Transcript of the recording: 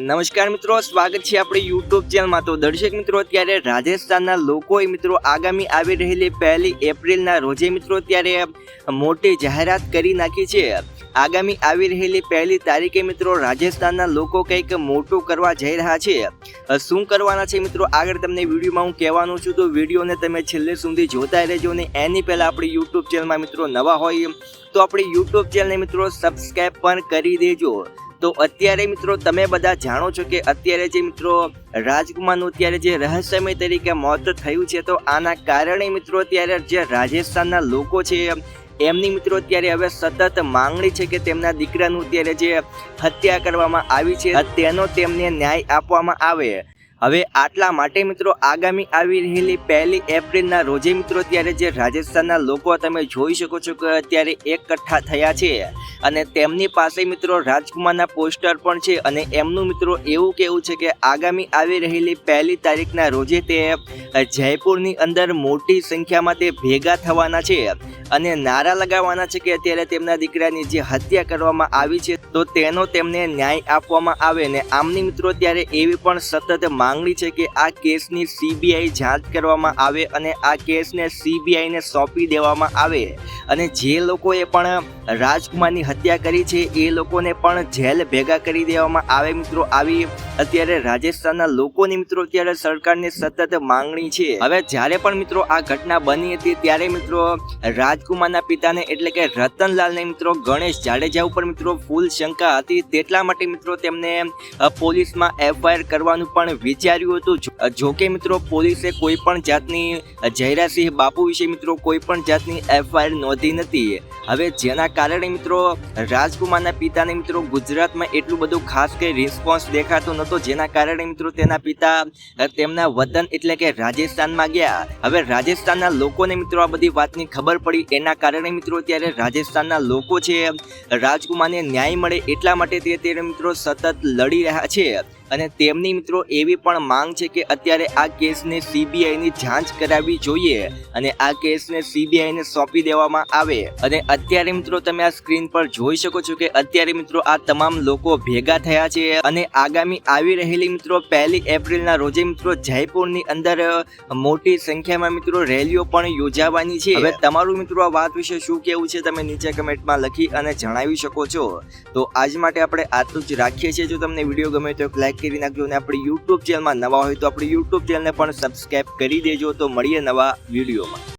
નમસ્કાર મિત્રો, સ્વાગત છે આપણી યુટ્યુબ ચેનલમાં તો દર્શક મિત્રો, અત્યારે રાજસ્થાનના લોકોએ મિત્રો આગામી આવી રહેલી પહેલી એપ્રિલના રોજે મિત્રો અત્યારે મોટી જાહેરાત કરી નાખી છે. આગામી આવી રહેલી પહેલી તારીખે મિત્રો રાજસ્થાનના લોકો કંઈક મોટું કરવા જઈ રહ્યા છે. શું કરવાના છે મિત્રો? આગળ તમને વિડીયોમાં હું કહેવાનું છું, તો વિડીયોને તમે છેલ્લે સુધી જોતા રહેજો ને એની પહેલાં આપણી યુટ્યુબ ચેનલમાં મિત્રો નવા હોય, તો આપણી યુટ્યુબ ચેનલને મિત્રો સબસ્ક્રાઈબ પણ કરી દેજો. તો અત્યારે મિત્રો તમે બધા જાણો છો કે અત્યારે જે મિત્રો રાજકુમારનું અત્યારે જે રહસ્યમય તરીકે મોત થયું છે, તો આના કારણે મિત્રો અત્યારે જે રાજસ્થાનના લોકો છે, એમની મિત્રો અત્યારે હવે સતત માંગણી છે કે તેમના દીકરાનું અત્યારે જે હત્યા કરવામાં આવી છે, તેનો તેમને ન્યાય આપવામાં આવે. હવે આટલા માટે મિત્રો આગામી આવી રહેલી પહેલી એપ્રિલના રોજે મિત્રો ત્યારે જે રાજસ્થાનના લોકો તમે જોઈ શકો છો કે અત્યારે એકઠા થયા છે અને તેમની પાસે મિત્રો રાજકુમારના પોસ્ટર પણ છે અને એમનું મિત્રો એવું કેવું છે કે આગામી આવી રહેલી પહેલી તારીખના રોજે તે જયપુરની અંદર મોટી સંખ્યામાં તે ભેગા થવાના છે અને નારા લગાવવાના છે કે અત્યારે તેમના દીકરાની જે હત્યા કરવામાં આવી છે તો તેનો તેમને ન્યાય આપવામાં આવે ને આમની મિત્રો ત્યારે એવી પણ સતત માંગણી છે કે આ કેસની સીબીઆઈ જાંચ કરવામાં આવે અને આ કેસને સીબીઆઈને સોંપી દેવામાં આવે. અને જે લોકોએ પણ રાજકુમારની હત્યા કરી છે, એ લોકોને પણ જેલ ભેગા કરી દેવામાં આવે મિત્રો. આવી અત્યારે રાજસ્થાનના લોકોની મિત્રો અત્યારે સરકારની સતત માંગણી છે. હવે જ્યારે પણ મિત્રો આ ઘટના બની હતી, ત્યારે મિત્રો રાજકુમારના પિતાને એટલે કે રતનલાલને મિત્રો ગણેશ જાડેજા ઉપર મિત્રો ફૂલ શંકા હતી. તેટલા માટે મિત્રો તેમને પોલીસમાં એફઆઈઆર કરવાનું પણ વિચાર્યું હતું. જો- જો મિત્રો, પોલીસે કોઈ પણ જાતની જયરાસિંહ બાપુ વિશે મિત્રો કોઈ પણ જાતની એફઆઈઆર નોંધી નથી. હવે જેના કારણે મિત્રો, રાજકુમારના પિતાને મિત્રો ગુજરાતમાં એટલું બધું ખાસ કંઈ રિસ્પોન્સ દેખાતો નહોતો, જેના કારણે મિત્રો તેના પિતા તેમના વતન એટલે કે રાજસ્થાનમાં ગયા. હવે રાજસ્થાનના લોકોને મિત્રો આ બધી વાતની ખબર પડી. એના કારણે મિત્રો ત્યારે રાજસ્થાનના લોકો છે, રાજકુમારને ન્યાય મળે એટલા માટે તે મિત્રો સતત લડી રહ્યા છે. અને તેમની મિત્રો એવી પણ માંગ છે કે અત્યારે આ કેસને સીબીઆઈની જાંચ કરાવવી જોઈએ અને આ કેસને સીબીઆઈને સોંપી દેવામાં આવે. અને અત્યારે મિત્રો તમે આ સ્ક્રીન પર જોઈ શકો છો કે અત્યારે મિત્રો આ તમામ લોકો ભેગા થયા છે અને આગામી આવી રહેલી મિત્રો પહેલી એપ્રિલના રોજે મિત્રો જયપુરની અંદર મોટી સંખ્યામાં મિત્રો રેલીઓ પણ યોજાવાની છે. હવે તમારું મિત્રો આ વાત વિશે શું કેવું છે તમે નીચે કમેન્ટમાં લખી અને જણાવી શકો છો. તો આજ માટે આપણે આટલું જ રાખીએ છીએ. જો તમને વીડિયો ગમે તો એક લાઈક કરી નાખજો અને આપણી યુટ્યુબ ચેનલમાં નવા હોય તો આપણી યુટ્યુબ ચેનલને પણ સબસ્ક્રાઈબ કરી દેજો તો મળીએ નવા વિડીયોમાં.